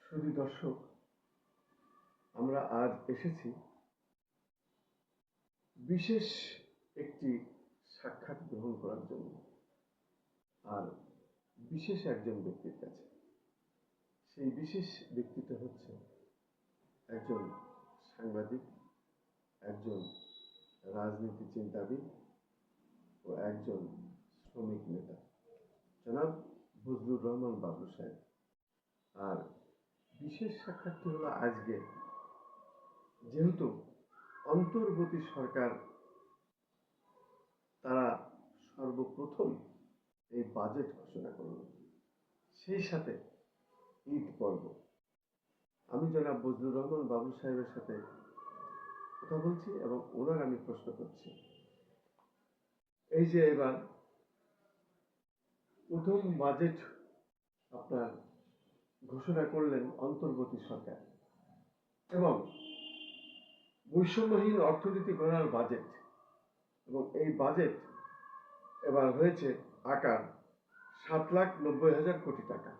শুধু দর্শক, আমরা আজ এসেছি বিশেষ একটি সাক্ষাৎ গ্রহণ করার জন্য। আর বিশেষ একজন ব্যক্তির কাছে। সেই বিশেষ ব্যক্তিটা হচ্ছে একজন সাংবাদিক, একজন রাজনীতি চিন্তাবিদ ও একজন শ্রমিক নেতা। জনাব বজলুর রহমান বাবলু সাহেব। আর বিশেষ সাক্ষাৎটি হলো আজকে। যেহেতু অন্তর্বর্তী সরকার, তারা সর্বপ্রথম এই বাজেট ঘোষণা করল। সেই সাথে ঈদ পর্ব। আমি জনাব বজলুর রহমান বাবু সাহেবের সাথে কথা বলছি এবং ওনার আমি প্রশ্ন করছি। এই যে এবার প্রথম বাজেট আপনার ঘোষণা করলেন অন্তর্বর্তী সরকার। এবং বৈষম্যহীন অর্থনীতি গড়ার বাজেট। এবং এই বাজেট এবার হয়েছে আকার সাত লাখ নব্বই হাজার কোটি টাকা।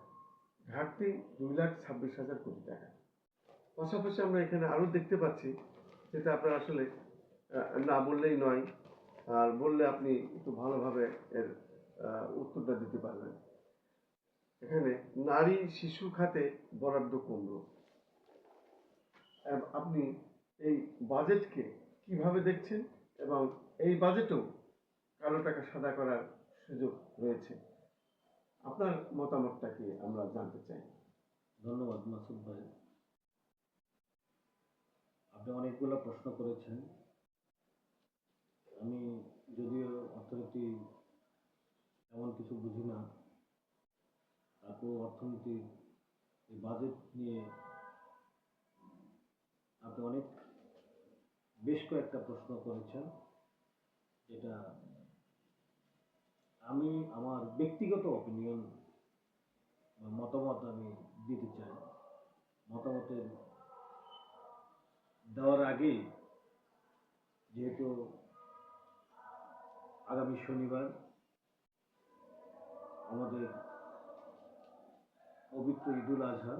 ঘাটতি দুই লাখ ছাব্বিশ হাজার কোটি টাকা। পাশাপাশি আমরা এখানে আরও দেখতে পাচ্ছি যেটা আপনার আসলে না বললেই নয়, আর বললে আপনি একটু ভালোভাবে এর উত্তরটা দিতে পারবেন। এখানে নারী শিশু খাতে বরাদ্দ কমল। আপনি এই বাজেটকে কীভাবে দেখছেন এবং এই বাজেটেও কালো টাকা সাদা করার সুযোগ রয়েছে? আপনার মতামতটা কি আমরা জানতে চাই। ধন্যবাদ মাসুদ ভাই। আপনি অনেকগুলো প্রশ্ন করেছেন। আমি যদিও অর্থনীতি এমন কিছু বুঝি না। তারপর অর্থনীতির এই বাজেট নিয়ে আপনি অনেক, বেশ কয়েকটা প্রশ্ন করেছেন, যেটা আমি আমার ব্যক্তিগত অপিনিয়ন মতামত আমি দিতে চাই। মতামতের দেওয়ার আগেই, যেহেতু আগামী শনিবার আমাদের পবিত্র ঈদুল আজহা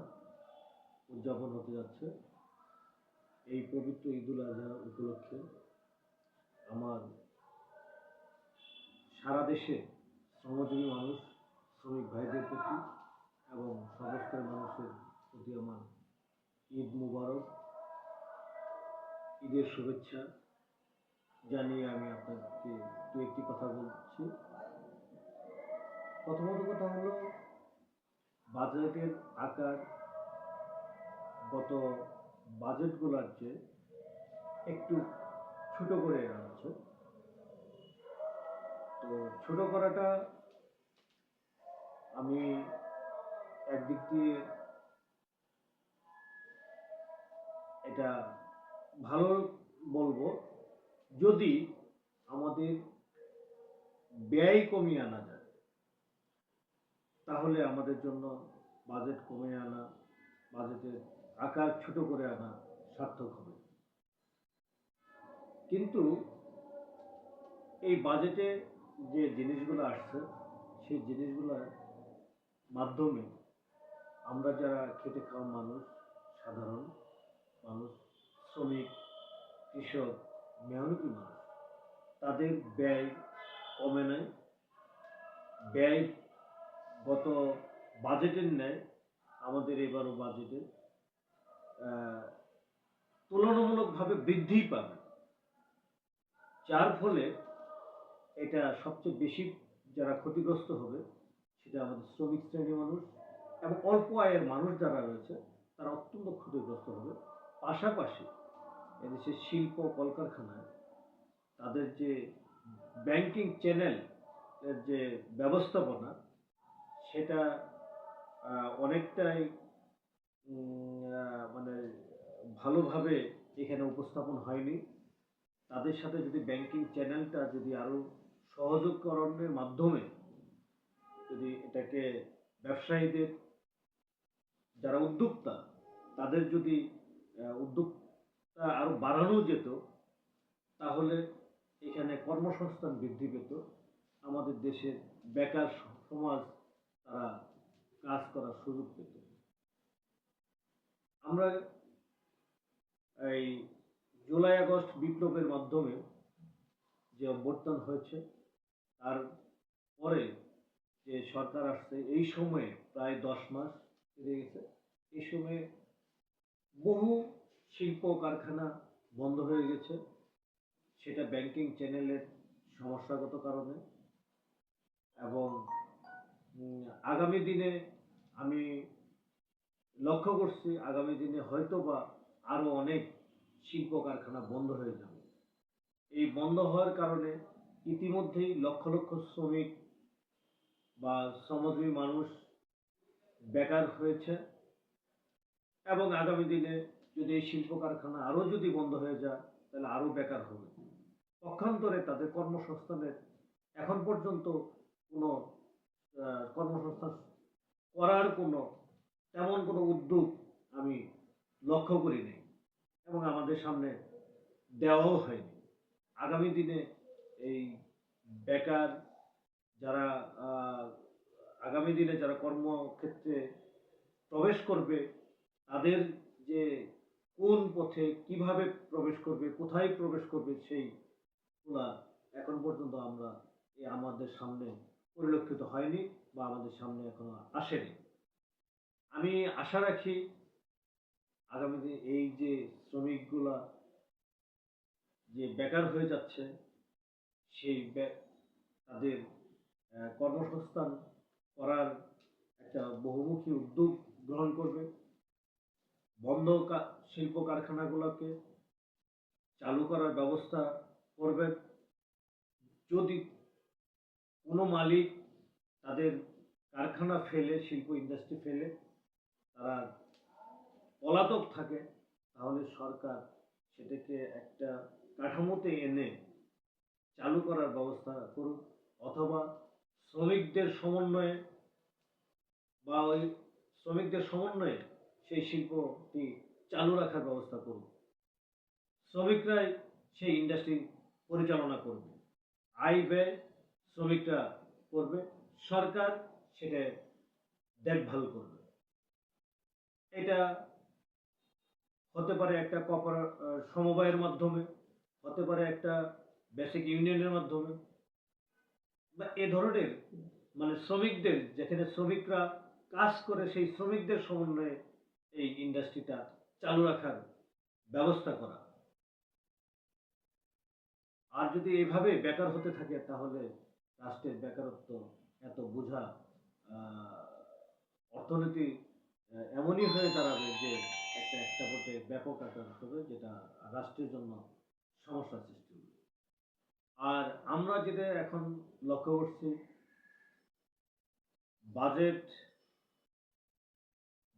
উদযাপন হতে যাচ্ছে। এই পবিত্র ঈদুল আজহা উপলক্ষে আমার সারা দেশে শ্রমজীবী মানুষ, শ্রমিক ভাইদের প্রতি এবং সমস্ত মানুষের প্রতি আমার ঈদ মুবারক, ঈদের শুভেচ্ছা জানিয়ে আমি আপনাকে দু একটি কথা বলছি। প্রথমত কথা হলো, বাজেটের আকার গত বাজেটগুলোর চেয়ে একটু ছোট করে আনছে, তো ছোট করাটা আমি একদিক দিয়ে এটা ভালো বলব, যদি আমাদের ব্যয় কমিয়ে আনা যায়। তাহলে আমাদের জন্য বাজেট কমিয়ে আনা, বাজেটের আকার ছোট করে আনা সার্থক হবে। কিন্তু এই বাজেটে যে জিনিসগুলো আসছে, সেই জিনিসগুলোর মাধ্যমে আমরা যারা খেটে খাওয়া মানুষ, সাধারণ মানুষ, শ্রমিক, কৃষক, মেহনতি মানুষ, তাদের ব্যয় কমে নাই। ব্যয় গত বাজেটের ন্যায় আমাদের এবারও বাজেটে তুলনামূলকভাবে বৃদ্ধি পাবে। যার ফলে এটা সবচেয়ে বেশি যারা ক্ষতিগ্রস্ত হবে সেটা আমাদের শ্রমিক শ্রেণির মানুষ এবং অল্প আয়ের মানুষ যারা রয়েছে, তারা অত্যন্ত ক্ষতিগ্রস্ত হবে। পাশাপাশি এদেশের শিল্প, কলকারখানায় তাদের যে ব্যাংকিং চ্যানেল এর যে ব্যবস্থাপনা আহ, অনেকটাই মানে ভালোভাবে এখানে উপস্থাপন হয়নি। তাদের সাথে যদি ব্যাংকিং চ্যানেলটা যদি আরও সহযোগকরণের মাধ্যমে যদি এটাকে ব্যবসায়ীদের যারা উদ্যোক্তা তাদের যদি উদ্যোক্তা আরও বাড়ানো যেত তাহলে এখানে কর্মসংস্থান বৃদ্ধি পেত। আমাদের দেশের বেকার সমাজ তারা কাজ করার সুযোগ পেত। আমরা এই জুলাই আগস্ট বিপ্লবের মাধ্যমে যে অভ্যর্থন হয়েছে, তার পরে যে সরকার আসছে, এই সময়ে প্রায় দশ মাস পেরিয়ে গেছে। এই সময়ে বহু শিল্প কারখানা বন্ধ হয়ে গেছে। সেটা ব্যাংকিং চ্যানেলের সমস্যাগত কারণে এবং আগামী দিনে আমি লক্ষ্য করছি, আগামী দিনে হয়তো বা আরও অনেক শিল্প কারখানা বন্ধ হয়ে যাবে। এই বন্ধ হওয়ার কারণে ইতিমধ্যেই লক্ষ লক্ষ শ্রমিক বা শ্রমজীবী মানুষ বেকার হয়েছে এবং আগামী দিনে যদি এই শিল্প কারখানা আরও যদি বন্ধ হয়ে যায়, তাহলে আরও বেকার হবে। পক্ষান্তরে তাদের কর্মসংস্থানের এখন পর্যন্ত কোনো কর্মসংস্থান করার কোনো তেমন কোনো উদ্যোগ আমি লক্ষ্য করিনি এবং আমাদের সামনে দেওয়াও হয়নি। আগামী দিনে এই বেকার যারা আগামী দিনে যারা কর্মক্ষেত্রে প্রবেশ করবে, তাদের যে কোন পথে কীভাবে প্রবেশ করবে, কোথায় প্রবেশ করবে সেই এখন পর্যন্ত আমরা আমাদের সামনে পরিলক্ষিত হয়নি বা আমাদের সামনে এখনও আসেনি। আমি আশা রাখি আগামী দিনে এই যে শ্রমিকগুলা যে বেকার হয়ে যাচ্ছে, সেই তাদের কর্মসংস্থান করার একটা বহুমুখী উদ্যোগ গ্রহণ করবে। বন্ধ শিল্প কারখানাগুলোকে চালু করার ব্যবস্থা করবেন যদি কোনো মালিক তাদের কারখানা ফেলে, শিল্প ইন্ডাস্ট্রি ফেলে, তারা পলাতক থাকে, তাহলে সরকার সেটাকে একটা কাঠামোতে এনে চালু করার ব্যবস্থা করুক, অথবা শ্রমিকদের সমন্বয়ে বা ওই শ্রমিকদের সমন্বয়ে সেই শিল্পটি চালু রাখার ব্যবস্থা করুক। শ্রমিকরাই সেই ইন্ডাস্ট্রি পরিচালনা করবে। আয় ব্যয় শ্রমিকরা করবে, সরকার সেটা দেখভাল করবে। এটা হতে পারে একটা কপার সমবায়ের মাধ্যমে, হতে পারে একটা বেসিক ইউনিয়নের মাধ্যমে। বা এ ধরনের মানে শ্রমিকদের, যেখানে শ্রমিকরা কাজ করে, সেই শ্রমিকদের সমন্বয়ে এই ইন্ডাস্ট্রিটা চালু রাখার ব্যবস্থা করা। আর যদি এইভাবে বেকার হতে থাকে, তাহলে রাষ্ট্রের বেকারত্ব এত বোঝা অর্থনীতি এমনই হয়ে দাঁড়াবে যে একটা একটা পথে ব্যাপক আকার হবে, যেটা রাষ্ট্রের জন্য সমস্যা সৃষ্টি হবে। আর আমরা যেটা এখন লক্ষ্য করছি, বাজেট,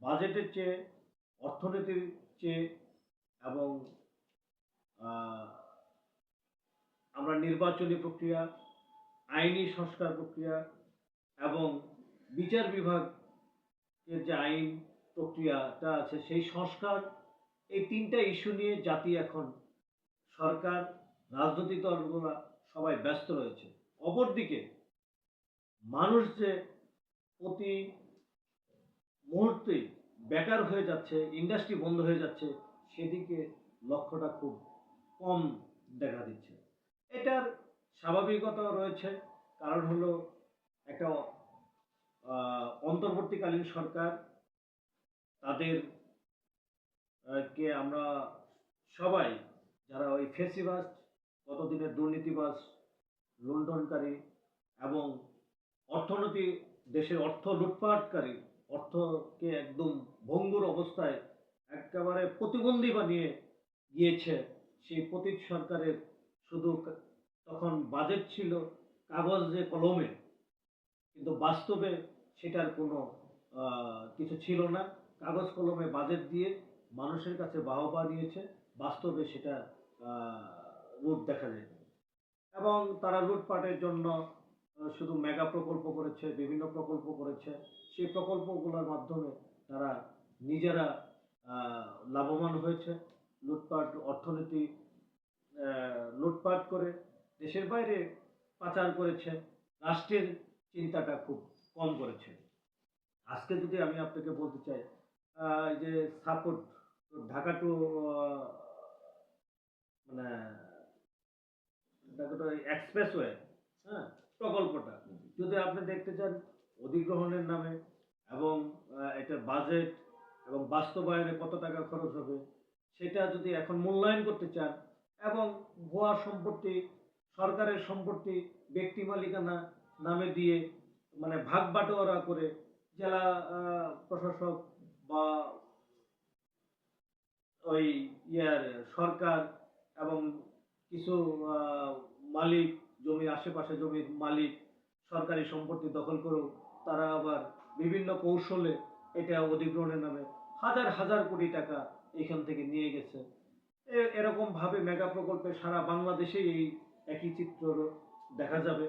বাজেটের চেয়ে, অর্থনীতির চেয়ে এবং আমরা নির্বাচনী প্রক্রিয়া আইনি সংস্কার প্রক্রিয়া এবং বিচার বিভাগের যে আইন প্রক্রিয়াটা আছে, সেই সংস্কার, এই তিনটা ইস্যু নিয়ে জাতি এখন সরকার, রাজনৈতিক দলগুলা সবাই ব্যস্ত রয়েছে। অপরদিকে মানুষ যে প্রতি মুহূর্তে বেকার হয়ে যাচ্ছে ইন্ডাস্ট্রি বন্ধ হয়ে যাচ্ছে, সেদিকে লক্ষ্যটা খুব কম দেখা দিচ্ছে। এটার স্বাভাবিকতা রয়েছে। কারণ হলো একটা অন্তর্বর্তীকালীন সরকার, তাদের কে আমরা সবাই, যারা ওই ফেসিবাস কতদিনের দুর্নীতিবাস, লুণ্ঠনকারী এবং অর্থনীতি, দেশের অর্থ লুটপাটকারী, অর্থকে একদম ভঙ্গুর অবস্থায় একেবারে প্রতিবন্ধী বানিয়ে গিয়েছে, সেই পতীত সরকারের শুধু তখন বাজেট ছিল কাগজে কলমে। কিন্তু বাস্তবে সেটার কোনো কিছু ছিল না। কাগজ কলমে বাজেট দিয়ে মানুষের কাছে বাহবা দিয়েছে। বাস্তবে সেটা রূপ দেখা যায় এবং তারা লুটপাটের জন্য শুধু মেগা প্রকল্প করেছে, বিভিন্ন প্রকল্প করেছে। সেই প্রকল্পগুলোর মাধ্যমে তারা নিজেরা লাভবান হয়েছে। লুটপাট, অর্থনীতি লুটপাট করে দেশের বাইরে পাচার করেছে, রাষ্ট্রের চিন্তাটা খুব কম করেছে। আজকে যদি আমি আপনাকে বলতে চাই যে সাপোর্ট, ঢাকা টু মানে ঢাকা টু এক্সপ্রেসওয়ে হ্যাঁ প্রকল্পটা, যদি আপনি দেখতে চান, অধিগ্রহণের নামে এবং এটার বাজেট এবং বাস্তবায়নে কত টাকা খরচ হবে, সেটা যদি এখন মূল্যায়ন করতে চান এবং ভুয়া সম্পত্তি সরকারের সম্পত্তি ব্যক্তি মালিকানা নামে দিয়ে মানে ভাগ বাটোয়ারা করে জেলা প্রশাসক বা ওই ইয়ার সরকার এবং কিছু মালিক জমির আশেপাশে জমির মালিক সরকারি সম্পত্তি দখল করেও তারা আবার বিভিন্ন কৌশলে এটা অধিগ্রহণের নামে হাজার হাজার কোটি টাকা এখান থেকে নিয়ে গেছে। এ- এরকম ভাবে মেগা প্রকল্পে সারা বাংলাদেশে এই একই চিত্র দেখা যাবে।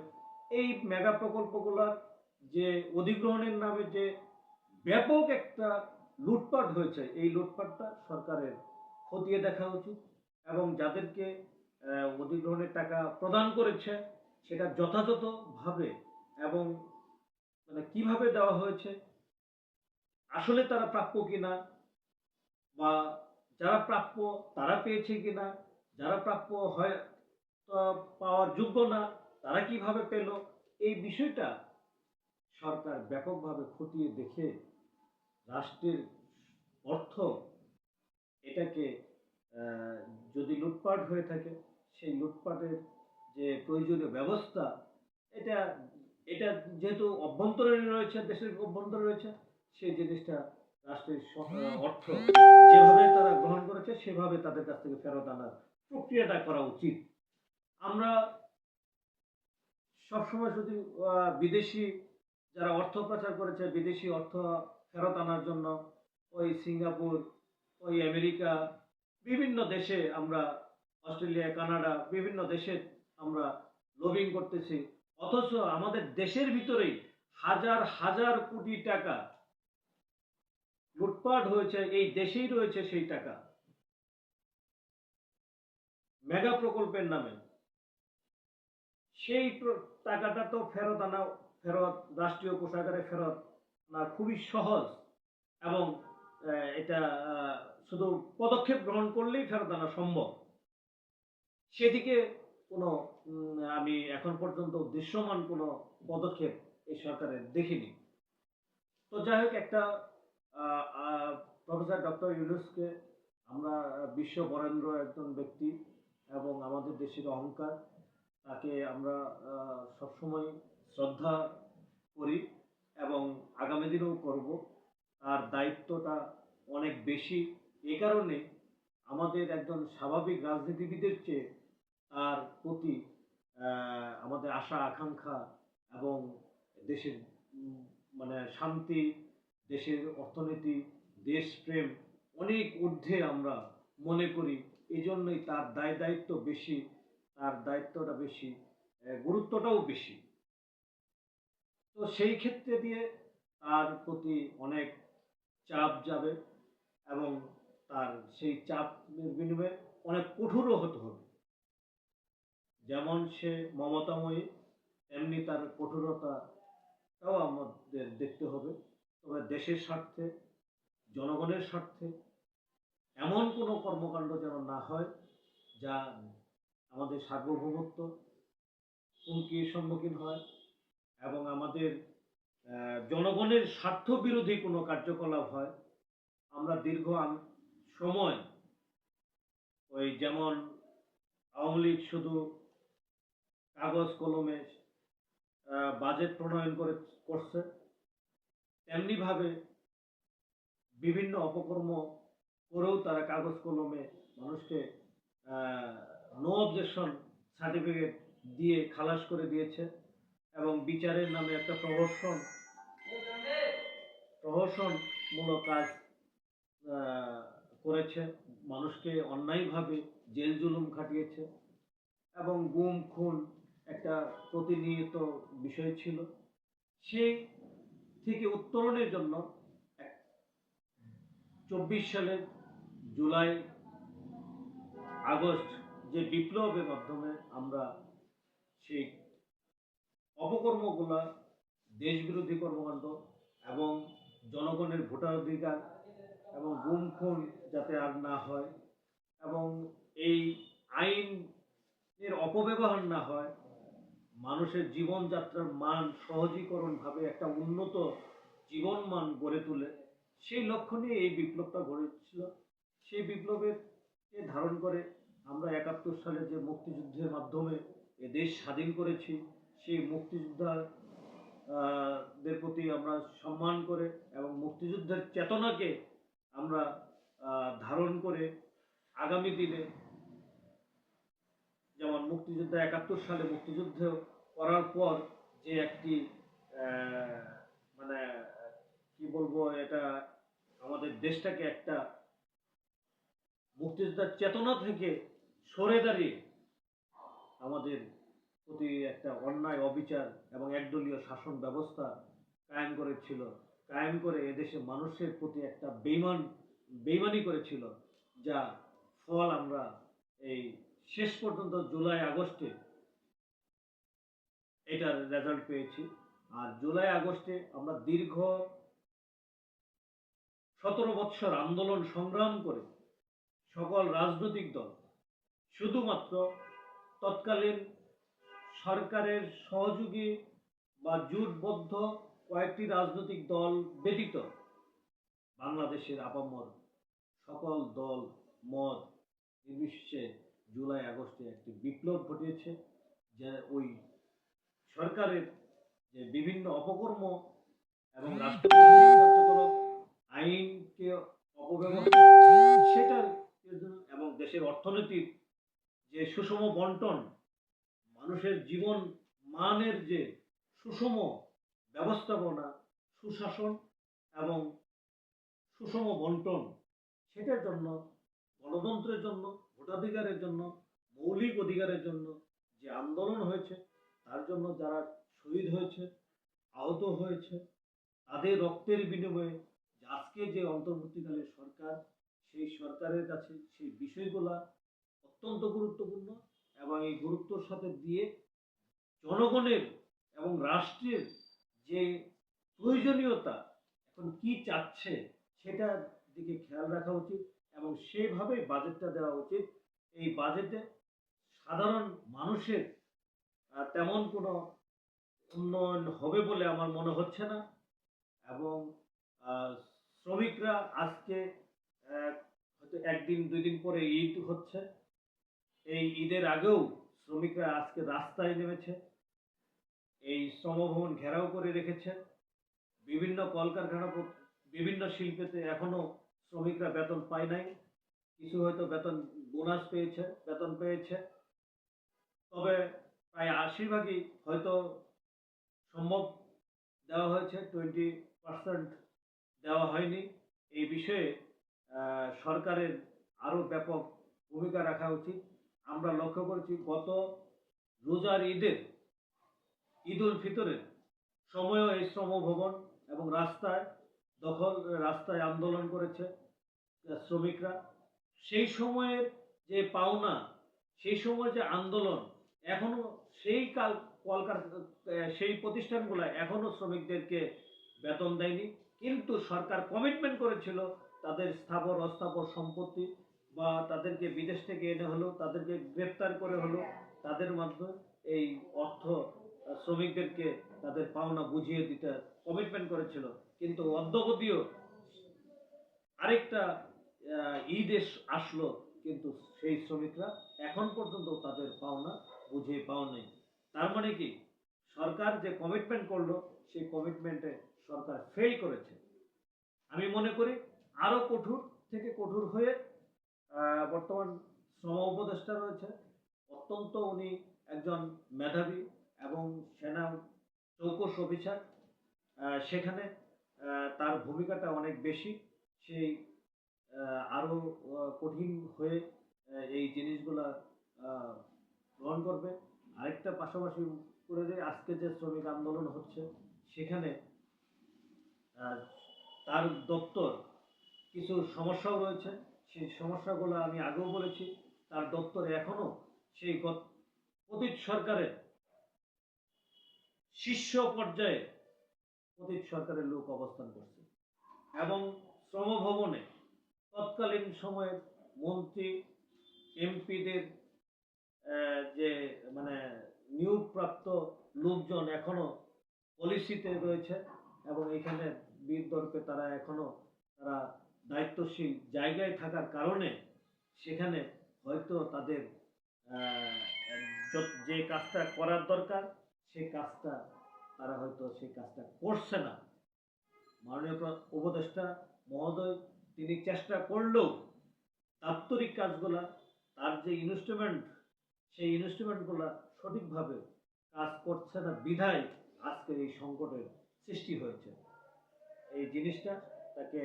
এই মেগা প্রকল্পগুলোর যে অধিগ্রহণের নামে যে ব্যাপক একটা লুটপাট হয়েছে, এই লুটপাটটা সরকারের খতিয়ে দেখা উচিত এবং যাদেরকে অধিগ্রহণের টাকা প্রদান করেছে, সেটা যথাযথভাবে এবং মানে কীভাবে দেওয়া হয়েছে, আসলে তারা প্রাপ্য কিনা বা যারা প্রাপ্য তারা পেয়েছে কিনা, যারা প্রাপ্য হয় পাওয়ার যোগ্য না, তারা কীভাবে পেল? এই বিষয়টা সরকার ব্যাপকভাবে খতিয়ে দেখে রাষ্ট্রের অর্থ এটাকে যদি লুটপাট হয়ে থাকে, সেই লুটপাটের যে প্রয়োজনীয় ব্যবস্থা, এটা এটা যেহেতু অভ্যন্তরে রয়েছে, দেশের অভ্যন্তরে রয়েছে, সেই জিনিসটা রাষ্ট্রের অর্থ যেভাবে তারা গ্রহণ করেছে, সেভাবে তাদের কাছ থেকে ফেরত আনার প্রক্রিয়াটা করা উচিত। সবসময় শুধু বিদেশি যারা অর্থ পাচার করেছে, বিদেশি অর্থ ফেরত আনার জন্য ওই সিঙ্গাপুর, ওই আমেরিকা, বিভিন্ন দেশে আমরা, অস্ট্রেলিয়া, কানাডা, বিভিন্ন দেশে আমরা লবিং করতেছি। অথচ আমাদের দেশের ভিতরেই হাজার হাজার কোটি টাকা লুটপাট হয়েছে, এই দেশেই রয়েছে সেই টাকা। মেগা প্রকল্পের নামে। সেই টাকাটা তো ফেরত আনা, ফেরত, রাষ্ট্রীয় কোষাগারে ফেরত আনা খুবই সহজ এবং এটা শুধু পদক্ষেপ গ্রহণ করলেই ফেরত আনা সম্ভব। সেদিকে কোনো আমি এখন পর্যন্ত দৃশ্যমান কোনো পদক্ষেপ এই সরকারের দেখিনি। তো যাই হোক, একটা প্রফেসর ডক্টর ইউনুসকে আমরা বিশ্ব বরেন্দ্র একজন ব্যক্তি এবং আমাদের দেশের অহংকার তাকে আমরা সবসময় শ্রদ্ধা করি এবং আগামী দিনেও করব। তার দায়িত্বটা অনেক বেশি। এ কারণে আমাদের একজন স্বাভাবিক রাজনীতিবিদের চেয়ে তার প্রতি আমাদের আশা, আকাঙ্ক্ষা এবং দেশের মানে শান্তি, দেশের অর্থনীতি, দেশপ্রেম অনেক ঊর্ধ্বে আমরা মনে করি। এই জন্যই তার দায় দায়িত্ব বেশি তার দায়িত্বটা বেশি গুরুত্বটাও বেশি। তো সেই ক্ষেত্রে দিয়ে তার প্রতি অনেক চাপ যাবে এবং তার সেই চাপের বিনিময়ে অনেক কঠোরও হতে হবে। যেমন সে মমতাময়ী, তেমনি তার কঠোরতাটাও আমাদের দেখতে হবে। তবে দেশের স্বার্থে, জনগণের স্বার্থে এমন কোনো কর্মকাণ্ড যেন না হয়, যা আমাদের সার্বভৌমত্ব হুমকির সম্মুখীন হয় এবং আমাদের জনগণের স্বার্থ বিরোধী কোনো কার্যকলাপ হয়। আমরা দীর্ঘ সময় ওই যেমন আওয়ামী লীগ শুধু কাগজ, কলমে বাজেট প্রণয়ন করে করছে, তেমনিভাবে বিভিন্ন অপকর্ম করেও তারা কাগজ, কলমে মানুষকে নো অবজেকশন সার্টিফিকেট দিয়ে খালাস করে দিয়েছে এবং বিচারের নামে একটা প্রহসন প্রহসনমূলক কাজ করেছে। মানুষকে অন্যায়ভাবে জেল জুলুম খাটিয়েছে এবং গুম, খুন একটা প্রতিনিয়ত বিষয় ছিল। সেই থেকে উত্তরণের জন্য চব্বিশ সালের জুলাই, আগস্ট যে বিপ্লবের মাধ্যমে আমরা সেই অপকর্মগুলা দেশবিরোধী কর্মকাণ্ড এবং জনগণের ভোটাধিকার এবং গুম খুন যাতে আর না হয় এবং এই আইনের অপব্যবহার না হয়, মানুষের জীবনযাত্রার মান সহজীকরণভাবে একটা উন্নত জীবন মান গড়ে তোলে, সেই লক্ষ্য নিয়ে এই বিপ্লবটা গড়েছিল সেই বিপ্লবের ধারণ করে আমরা একাত্তর সালে যে মুক্তিযুদ্ধের মাধ্যমে এ দেশ স্বাধীন করেছি সেই মুক্তিযোদ্ধা আহ, দের প্রতি আমরা সম্মান করে এবং মুক্তিযুদ্ধের চেতনাকে আমরা ধারণ করে আগামী দিনে যেমন মুক্তিযুদ্ধ একাত্তর সালে মুক্তিযুদ্ধ করার পর যে একটি মানে কি বলব এটা আমাদের দেশটাকে একটা মুক্তিযোদ্ধার চেতনা থেকে সরে দাঁড়িয়ে আমাদের প্রতি একটা অন্যায়, অবিচার এবং একদলীয় শাসন ব্যবস্থা কায়েম করেছিল, কায়েম করে এদেশে মানুষের প্রতি একটা বেইমান, বেইমানি করেছিল, যা ফল আমরা এই শেষ পর্যন্ত জুলাই আগস্টে এটার রেজাল্ট পেয়েছি। আর জুলাই আগস্টে আমরা দীর্ঘ সতেরো বৎসর আন্দোলন সংগ্রাম করে সকল রাজনৈতিক দল শুধুমাত্র তৎকালীন সরকারের সহযোগী বা জোটবদ্ধ কয়েকটি রাজনৈতিক দল ব্যতীত বাংলাদেশের আপামর সকল দল, মত নির্বিশেষে জুলাই, আগস্টে একটি বিপ্লব ঘটিয়েছে, যে ওই সরকারের যে বিভিন্ন অপকর্ম এবং আইনকে অপব্যবহার সেটার এবং দেশের অর্থনীতির যে সুষম বন্টন, মানুষের জীবন মানের যে সুষম ব্যবস্থাপনা, সুশাসন এবং সুষম বন্টন, সেটার জন্য, গণতন্ত্রের জন্য, ভোটাধিকারের জন্য, মৌলিক অধিকারের জন্য যে আন্দোলন হয়েছে, তার জন্য যারা শহীদ হয়েছে, আহত হয়েছে, তাদের রক্তের বিনিময়ে আজকে যে অন্তর্বর্তীকালীন সরকার, সেই সরকারের কাছে সেই বিষয়গুলা অত্যন্ত গুরুত্বপূর্ণ এবং এই গুরুত্বর সাথে দিয়ে জনগণের এবং রাষ্ট্রের যে প্রয়োজনীয়তা এখন কি চাচ্ছে সেটার দিকে খেয়াল রাখা উচিত এবং সেভাবে বাজেটটা দেওয়া উচিত। এই বাজেটে সাধারণ মানুষের তেমন কোনো উন্নয়ন হবে বলে আমার মনে হচ্ছে না এবং শ্রমিকরা আজকে হয়তো একদিন, দুই দিন পরে ঈদ হচ্ছে। এই ঈদের আগেও শ্রমিকরা আজকে রাস্তায় নেমেছে, এই শ্রমভবন ঘেরাও করে রেখেছে, বিভিন্ন কলকারখানা বিভিন্ন শিল্পেতে এখনও শ্রমিকরা বেতন পায় নাই। কিছু হয়তো বেতন বোনাস পেয়েছে, বেতন পেয়েছে। তবে প্রায় আশি ভাগই হয়তো সম্ভব দেওয়া হয়েছে, টোয়েন্টি পার্সেন্ট দেওয়া হয়নি। এই বিষয়ে সরকারের আরও ব্যাপক ভূমিকা রাখা উচিত। আমরা লক্ষ্য করেছি গত রোজার ঈদের ঈদ উল ফিতরের সময়ও এই শ্রমভবন এবং রাস্তায় দখল, রাস্তায় আন্দোলন করেছে শ্রমিকরা। সেই সময়ের যে পাওনা, সেই সময় যে আন্দোলন, এখনও সেই কাল সেই প্রতিষ্ঠানগুলো এখনও শ্রমিকদেরকে বেতন দেয়নি। কিন্তু সরকার কমিটমেন্ট করেছিল তাদের স্থাবর, অস্থাবর সম্পত্তি বা তাদেরকে বিদেশ থেকে এনে হলো, তাদেরকে গ্রেপ্তার করে হলো, তাদের মাধ্যমে এই অর্থ শ্রমিকদেরকে তাদের পাওনা বুঝিয়ে দিতে কমিটমেন্ট করেছিল। কিন্তু অদ্যবধিও আরেকটা ঈদ আসলো, কিন্তু সেই শ্রমিকরা এখন পর্যন্ত তাদের পাওনা বুঝিয়ে পাওয়া নেই। তার মানে কি? সরকার যে কমিটমেন্ট করল, সেই কমিটমেন্টে সরকার ফেল করেছে। আমি মনে করি আরও কঠোর থেকে কঠোর হয়ে বর্তমান শ্রম উপদেষ্টা রয়েছে। অত্যন্ত উনি একজন মেধাবী এবং সেনা চৌকস অফিসার। সেখানে তার ভূমিকাটা অনেক বেশি। সেই আরও কঠিন হয়ে এই জিনিসগুলা গ্রহণ করবে। আরেকটা পাশাপাশি করে যে আজকে যে শ্রমিক আন্দোলন হচ্ছে, সেখানে তার দপ্তর কিছু সমস্যাও রয়েছে। সেই সমস্যাগুলো আমি আগেও বলেছি, তার দপ্তরে এখনও সেই অতীত সরকারের শীর্ষ পর্যায়ে অতীত সরকারের লোক অবস্থান করছে এবং শ্রমভবনে তৎকালীন সময়ের মন্ত্রী, এমপিদের যে মানে নিয়োগপ্রাপ্ত লোকজন এখনও পলিসিতে রয়েছে এবং এখানে বিতর্কে তারা এখনও তারা দায়িত্বশীল জায়গায় থাকার কারণে সেখানে হয়তো তাদের যে কাজটা করার দরকার সেই কাজটা তারা হয়তো সেই কাজটা করছে না। মাননীয় উপদেষ্টা মহোদয়, তিনি চেষ্টা করলেও দাপ্তরিক কাজগুলা, তার যে ইনস্ট্রুমেন্ট সেই ইনস্ট্রুমেন্টগুলা সঠিকভাবে কাজ করছে না বিধায় আজকের এই সংকটের সৃষ্টি হয়েছে। এই জিনিসটা তাকে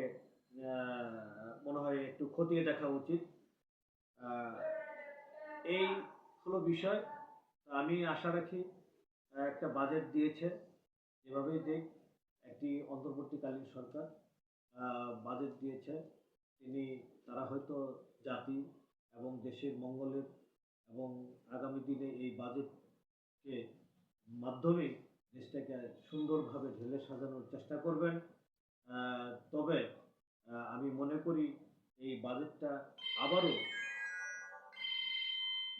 মনে হয় একটু খতিয়ে দেখা উচিত। এই হলো বিষয়। আমি আশা রাখি একটা বাজেট দিয়েছে। যেভাবেই দেখ, একটি অন্তর্বর্তীকালীন সরকার বাজেট দিয়েছে। তিনি, তারা হয়তো জাতি এবং দেশের মঙ্গলের এবং আগামী দিনে এই বাজেটকে মাধ্যমে দেশটাকে সুন্দরভাবে ঢেলে সাজানোর চেষ্টা করবেন। তবে আমি মনে করি এই বাজেটটা আবারও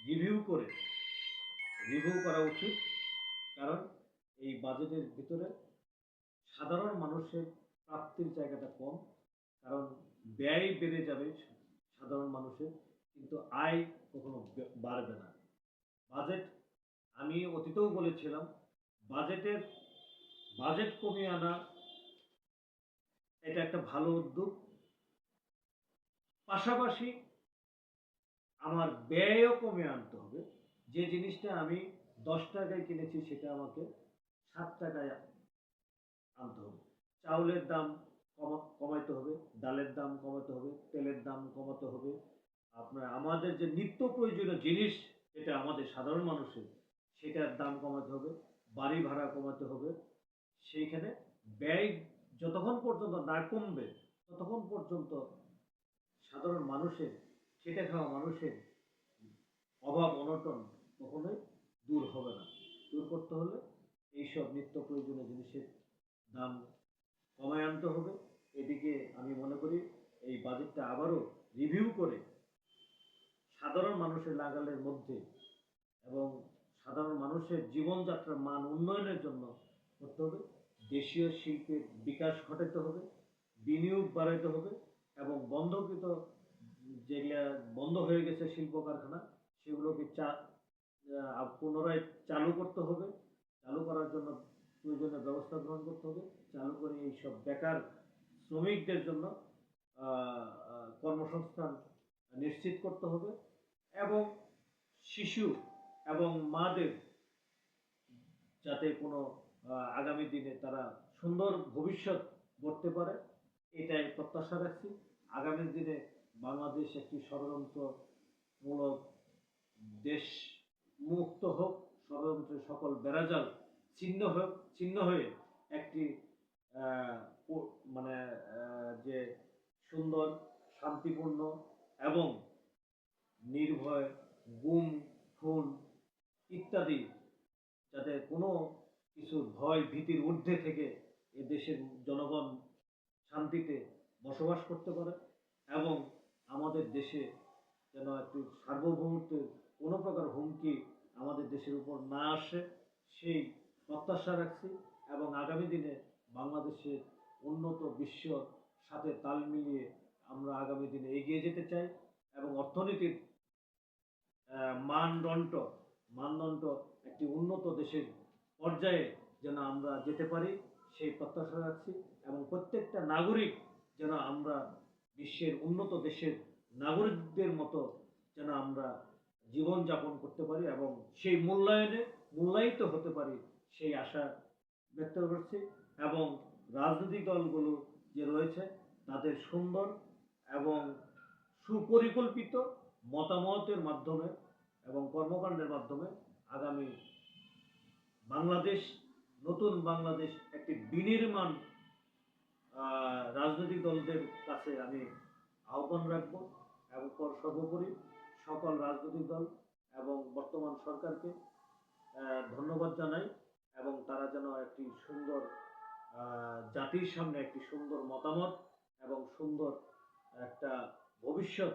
রিভিউ করে রিভিউ করা উচিত। কারণ এই বাজেটের ভিতরে সাধারণ মানুষের প্রাপ্তির জায়গাটা কম, কারণ ব্যয় বেড়ে যাবে সাধারণ মানুষের, কিন্তু আয় কখনো বাড়বে না। বাজেট, আমি অতীতেও বলেছিলাম, বাজেটের, বাজেট কমিয়ে আনা এটা একটা ভালো উদ্যোগ। পাশাপাশি আমার ব্যয়ও কমে আনতে হবে। যে জিনিসটা আমি দশ টাকায় কিনেছি সেটা আমাকে সাত টাকায় আনতে হবে। চাউলের দাম কমা- কমাইতে হবে, ডালের দাম কমাতে হবে, তেলের দাম কমাতে হবে। আপনার, আমাদের যে নিত্য প্রয়োজনীয় জিনিস এটা আমাদের সাধারণ মানুষের, সেটার দাম কমাতে হবে, বাড়ি ভাড়া কমাতে হবে। সেইখানে ব্যয় যতক্ষণ পর্যন্ত না কমবে, ততক্ষণ পর্যন্ত সাধারণ মানুষের, খেটে খাওয়া মানুষের অভাব, অনটন কখনোই দূর হবে না। দূর করতে হলে এইসব নিত্য প্রয়োজনীয় জিনিসের দাম কমায় আনতে হবে। এদিকে আমি মনে করি এই বাজেটটা আবারও রিভিউ করে সাধারণ মানুষের নাগালের মধ্যে এবং সাধারণ মানুষের জীবনযাত্রার মান উন্নয়নের জন্য করতে হবে। দেশীয় শিল্পের বিকাশ ঘটাতে হবে, বিনিয়োগ বাড়াইতে হবে এবং বন্ধকৃত যেগুলা বন্ধ হয়ে গেছে শিল্প কারখানা, সেগুলোকে চা পুনরায় চালু করতে হবে। চালু করার জন্য প্রয়োজনীয় ব্যবস্থা গ্রহণ করতে হবে। চালু করে এইসব বেকার শ্রমিকদের জন্য কর্মসংস্থান নিশ্চিত করতে হবে এবং শিশু এবং মাদের যাতে কোনো আগামী দিনে তারা সুন্দর ভবিষ্যৎ গড়তে পারে, এটাই প্রত্যাশা রাখছি। আগামী দিনে বাংলাদেশ একটি ষড়যন্ত্রমূলক দেশ মুক্ত হোক, ষড়যন্ত্রের সকল বেড়াজাল ছিন্ন হোক, ছিন্ন হয়ে একটি মানে যে সুন্দর, শান্তিপূর্ণ এবং নির্ভয় গুম, খুন ইত্যাদি, যাতে কোনো কিছু ভয়, ভীতির ঊর্ধ্বে থেকে এ দেশের জনগণ শান্তিতে বসবাস করতে পারে এবং আমাদের দেশে যেন একটি সার্বভৌমত্বের কোনো প্রকার হুমকি আমাদের দেশের উপর না আসে, সেই প্রত্যাশা রাখছি এবং আগামী দিনে বাংলাদেশের উন্নত বিশ্ব সাথে তাল মিলিয়ে আমরা আগামী দিনে এগিয়ে যেতে চাই এবং অর্থনীতির মানদণ্ড মানদণ্ড একটি উন্নত দেশের পর্যায়ে যেন আমরা যেতে পারি, সেই প্রত্যাশা রাখছি এবং প্রত্যেকটা নাগরিক যেন আমরা বিশ্বের উন্নত দেশের নাগরিকদের মতো যেন আমরা জীবন যাপন করতে পারি এবং সেই মূল্যায়নে মূল্যায়িত হতে পারি, সেই আশা ব্যক্ত করছি এবং রাজনৈতিক দলগুলো যে রয়েছে তাদের সুন্দর এবং সুপরিকল্পিত মতামতের মাধ্যমে এবং কর্মকাণ্ডের মাধ্যমে আগামী বাংলাদেশ, নতুন বাংলাদেশ একটি বিনির্মাণ রাজনৈতিক দলদের কাছে আমি আহ্বান রাখব এবং পর- সর্বোপরি সকল রাজনৈতিক দল এবং বর্তমান সরকারকে ধন্যবাদ জানাই এবং তারা যেন একটি সুন্দর জাতির সামনে একটি সুন্দর মতামত এবং সুন্দর একটা ভবিষ্যৎ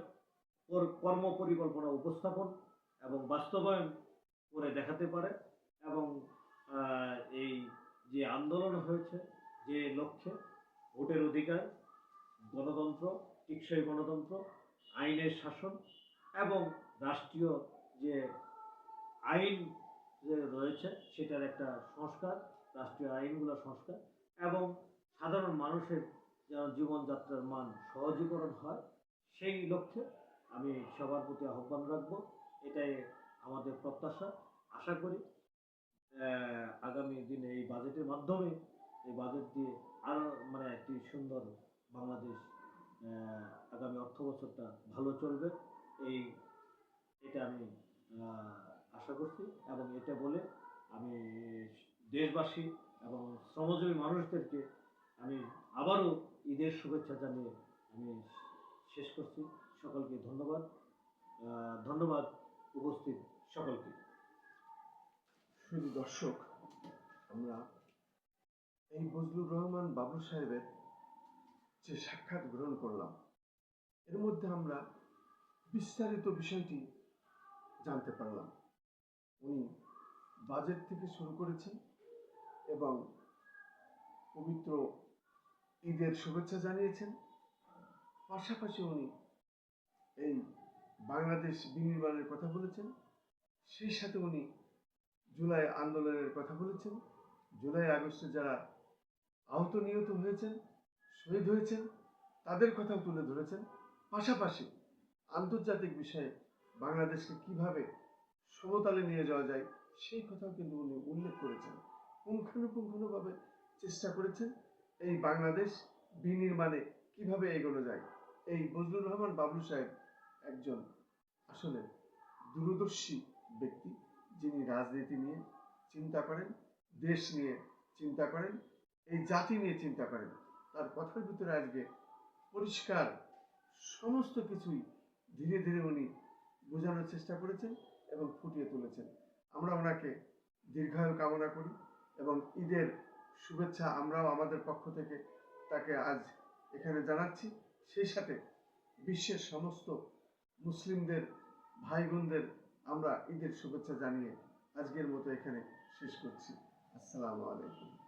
কর্ম পরিকল্পনা উপস্থাপন এবং বাস্তবায়ন করে দেখাতে পারে। আন্দোলন হয়েছে যে লক্ষ্যে ভোটের অধিকার, গণতন্ত্র, টেকসই গণতন্ত্র, আইনের শাসন এবং রাষ্ট্রীয় যে আইন রয়েছে সেটার একটা সংস্কার, রাষ্ট্রীয় আইনগুলো সংস্কার এবং সাধারণ মানুষের যেন জীবনযাত্রার মান সহজীকরণ হয়, সেই লক্ষ্যে আমি সবার প্রতি আহ্বান রাখব। এটাই আমাদের প্রত্যাশা। আশা করি আগামী দিনে এই বাজেটের মাধ্যমে এই বাজেট দিয়ে আরও মানে একটি সুন্দর বাংলাদেশ আগামী অর্থ বছরটা ভালো চলবে। এই, এটা আমি আশা করছি এবং এটা বলে আমি দেশবাসী এবং শ্রমজীবী মানুষদেরকে আমি আবারও ঈদের শুভেচ্ছা জানিয়ে আমি শেষ করছি। সকলকে ধন্যবাদ। ধন্যবাদ উপস্থিত সকলকে। শুধু দর্শক, আমরা এই বজলুর রহমান বাবু সাহেবের যে সাক্ষাৎ গ্রহণ করলাম, এর মধ্যে আমরা বিস্তারিত বিষয়টি জানতে পারলাম। উনি বাজেট থেকে শুরু করেছেন এবং পবিত্র ঈদের শুভেচ্ছা জানিয়েছেন। পাশাপাশি উনি এই বাংলাদেশ বিনির্মাণের কথা বলেছেন। সেই সাথে উনি জুলাই আন্দোলনের কথা বলেছেন। জুলাই আগস্টে যারা আহত নিহত হয়েছেন, শহীদ হয়েছেন, তাদের কথাও তুলে ধরেছেন। পাশাপাশি আন্তর্জাতিক বিষয়ে বাংলাদেশকে কীভাবে সমতালে নিয়ে যাওয়া যায়, সেই কথাও কিন্তু উনি উল্লেখ করেছেন। পুঙ্খানুপুঙ্খানুভাবে চেষ্টা করেছেন এই বাংলাদেশ বিনির্মাণে কীভাবে এগোনো যায়। এই বজলুর রহমান বাবলু সাহেব একজন আসলে দূরদর্শী ব্যক্তি। যিনি রাজনীতি নিয়ে চিন্তা করেন, দেশ নিয়ে চিন্তা করেন, এই জাতি নিয়ে চিন্তা করেন, তার কথার ভিতরে আজকে পরিষ্কার সমস্ত কিছুই ধীরে ধীরে উনি বোঝানোর চেষ্টা করেছেন এবং ফুটিয়ে তুলেছেন। আমরা ওনাকে দীর্ঘায়ু কামনা করি এবং ঈদের শুভেচ্ছা আমরাও আমাদের পক্ষ থেকে তাকে আজ এখানে জানাচ্ছি। সেই সাথে বিশ্বের সমস্ত মুসলিমদের ভাই বোনদের আমরা ঈদের শুভেচ্ছা জানিয়ে আজকের মতো এখানে শেষ করছি। আসসালামু আলাইকুম।